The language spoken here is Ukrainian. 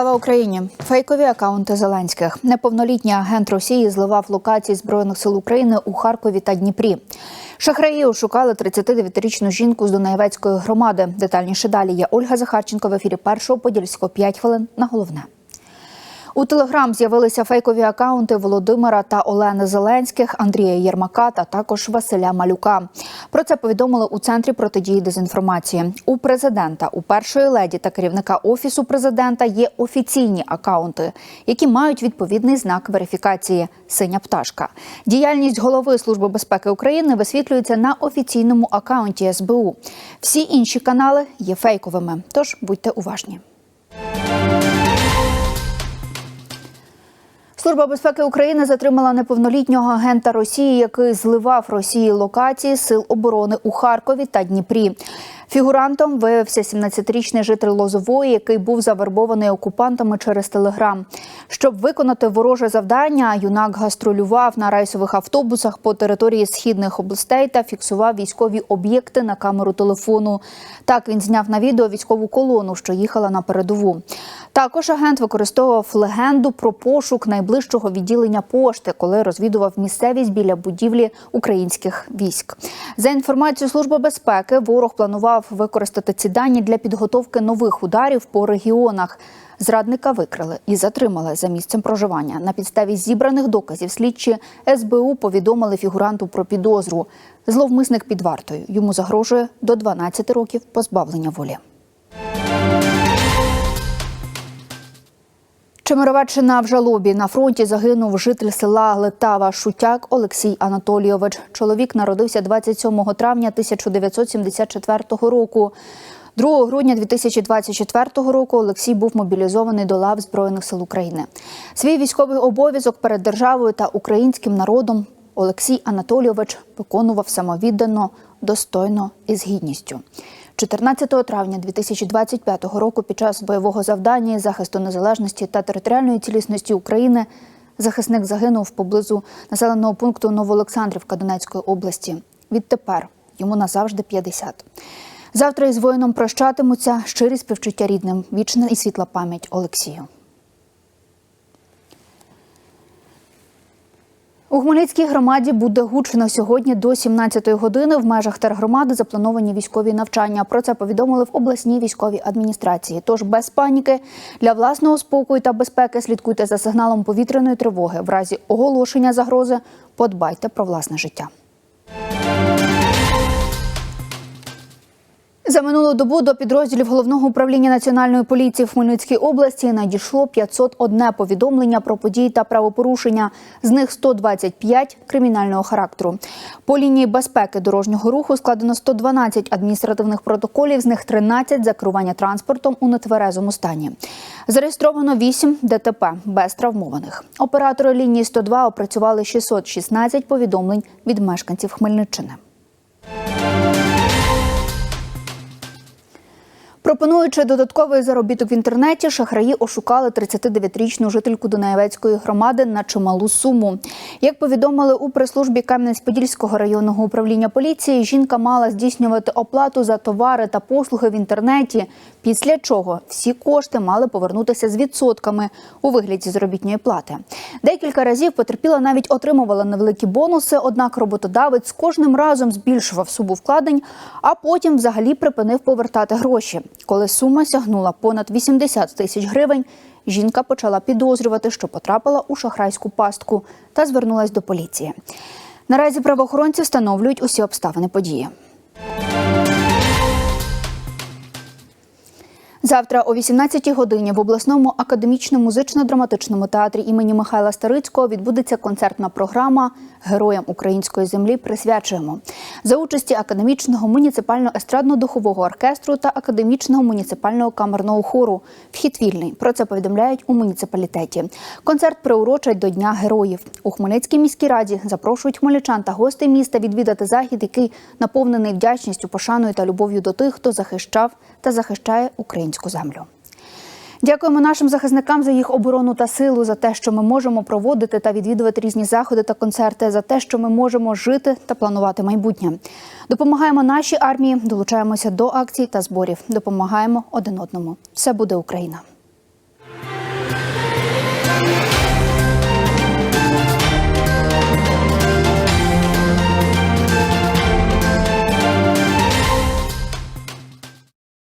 Україні фейкові акаунти Зеленських. Неповнолітній агент Росії зливав локації збройних сил України у Харкові та Дніпрі. Шахраї ошукали 39-річну жінку з Дунаєвецької громади. Детальніше далі є Ольга Захарченко в ефірі першого подільського 5 хвилин на головне. У Телеграм з'явилися фейкові акаунти Володимира та Олени Зеленських, Андрія Єрмака та також Василя Малюка. Про це повідомили у центрі протидії дезінформації. У президента, у першої леді та керівника офісу президента є офіційні акаунти, які мають відповідний знак верифікації синя пташка. Діяльність голови служби безпеки України висвітлюється на офіційному акаунті СБУ. Всі інші канали є фейковими. Тож будьте уважні. Служба безпеки України затримала неповнолітнього агента Росії, який зливав Росії локації сил оборони у Харкові та Дніпрі. Фігурантом виявився 17-річний житель Лозової, який був завербований окупантами через телеграм. Щоб виконати вороже завдання, юнак гастролював на рейсових автобусах по території східних областей та фіксував військові об'єкти на камеру телефону. Так він зняв на відео військову колону, що їхала на передову. Також агент використовував легенду про пошук найближчого відділення пошти, коли розвідував місцевість біля будівлі українських військ. За інформацією Служби безпеки, ворог планував використати ці дані для підготовки нових ударів по регіонах. Зрадника викрили і затримали за місцем проживання. На підставі зібраних доказів слідчі СБУ повідомили фігуранту про підозру. Зловмисник під вартою. Йому загрожує до 12 років позбавлення волі. Чемеровеччина в жалобі на фронті загинув житель села Летава Шутяк Олексій Анатолійович. Чоловік народився 27 травня 1974 року. 2 грудня 2024 року Олексій був мобілізований до лав Збройних сил України. Свій військовий обов'язок перед державою та українським народом Олексій Анатолійович виконував самовіддано, достойно і з гідністю. 14 травня 2025 року під час бойового завдання захисту незалежності та територіальної цілісності України захисник загинув поблизу населеного пункту Новоолександрівка Донецької області. Відтепер йому назавжди 50. Завтра із воїном прощатимуться щирі співчуття рідним, вічна і світла пам'ять Олексію. У Хмельницькій громаді буде гучно сьогодні до 17-ї години. В межах тергромади заплановані військові навчання. Про це повідомили в обласній військовій адміністрації. Тож без паніки для власного спокою та безпеки слідкуйте за сигналом повітряної тривоги. В разі оголошення загрози подбайте про власне життя. За минулу добу до підрозділів головного управління національної поліції в Хмельницькій області надійшло 501 повідомлення про події та правопорушення. З них 125 кримінального характеру. По лінії безпеки дорожнього руху складено 112 адміністративних протоколів, з них 13 за керування транспортом у нетверезому стані. Зареєстровано 8 ДТП без травмованих. Оператори лінії 102 опрацювали 616 повідомлень від мешканців Хмельниччини. Пропонуючи додатковий заробіток в інтернеті, шахраї ошукали 39-річну жительку Дунаєвецької громади на чималу суму. Як повідомили у прес-службі Кам'янець-Подільського районного управління поліції, жінка мала здійснювати оплату за товари та послуги в інтернеті, після чого всі кошти мали повернутися з відсотками у вигляді заробітної плати. Декілька разів потерпіла навіть отримувала невеликі бонуси, однак роботодавець з кожним разом збільшував суму вкладень, а потім взагалі припинив повертати гроші. Коли сума сягнула понад 80 тисяч гривень, жінка почала підозрювати, що потрапила у шахрайську пастку та звернулась до поліції. Наразі правоохоронці встановлюють усі обставини події. Завтра о 18-й годині в обласному академічному музично-драматичному театрі імені Михайла Старицького відбудеться концертна програма Героям української землі присвячуємо за участі академічного муніципально-естрадно-духового оркестру та академічного муніципального камерного хору. Вхід вільний. Про це повідомляють у муніципалітеті. Концерт приурочать до Дня героїв. У Хмельницькій міській раді запрошують хмельничан та гостей міста відвідати захід, який наповнений вдячністю, пошаною та любов'ю до тих, хто захищав та захищає українську землю. Дякуємо нашим захисникам за їх оборону та силу, за те, що ми можемо проводити та відвідувати різні заходи та концерти, за те, що ми можемо жити та планувати майбутнє. Допомагаємо нашій армії, долучаємося до акцій та зборів. Допомагаємо один одному. Все буде Україна.